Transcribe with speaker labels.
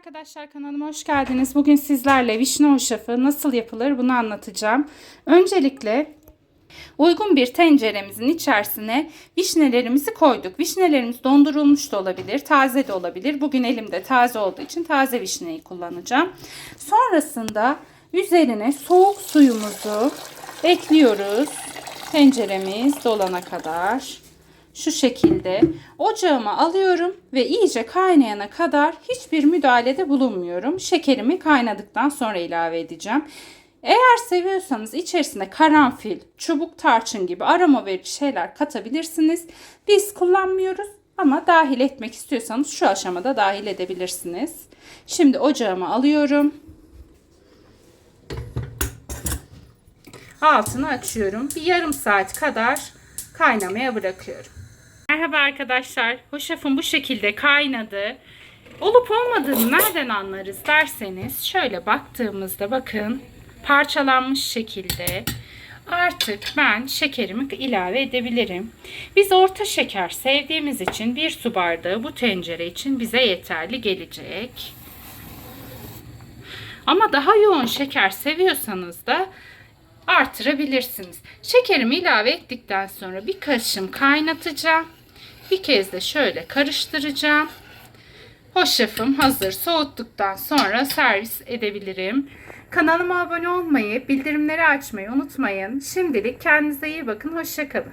Speaker 1: arkadaşlar kanalıma hoş geldiniz. Bugün sizlerle vişne hoşafı nasıl yapılır bunu anlatacağım. Öncelikle uygun bir tenceremizin içerisine vişnelerimizi koyduk. Vişnelerimiz dondurulmuş da olabilir, taze de olabilir. Bugün elimde taze olduğu için taze vişneyi kullanacağım. Sonrasında üzerine soğuk suyumuzu ekliyoruz. Tenceremiz dolana kadar şu şekilde ocağıma alıyorum ve iyice kaynayana kadar hiçbir müdahalede bulunmuyorum. Şekerimi kaynadıktan sonra ilave edeceğim. Eğer seviyorsanız içerisine karanfil, çubuk tarçın gibi aroma verici şeyler katabilirsiniz. Biz kullanmıyoruz ama dahil etmek istiyorsanız şu aşamada dahil edebilirsiniz. Şimdi ocağıma alıyorum. Altını açıyorum. Bir yarım saat kadar kaynamaya bırakıyorum. Merhaba arkadaşlar. Hoşafım bu şekilde kaynadı. Olup olmadığını nereden anlarız derseniz şöyle baktığımızda bakın parçalanmış şekilde artık ben şekerimi ilave edebilirim. Biz orta şeker sevdiğimiz için bir su bardağı bu tencere için bize yeterli gelecek. Ama daha yoğun şeker seviyorsanız da artırabilirsiniz. Şekerimi ilave ettikten sonra bir kaşım kaynatacağım. Bir kez de şöyle karıştıracağım. Hoşafım hazır. Soğuttuktan sonra servis edebilirim. Kanalıma abone olmayı, bildirimleri açmayı unutmayın. Şimdilik kendinize iyi bakın. Hoşçakalın.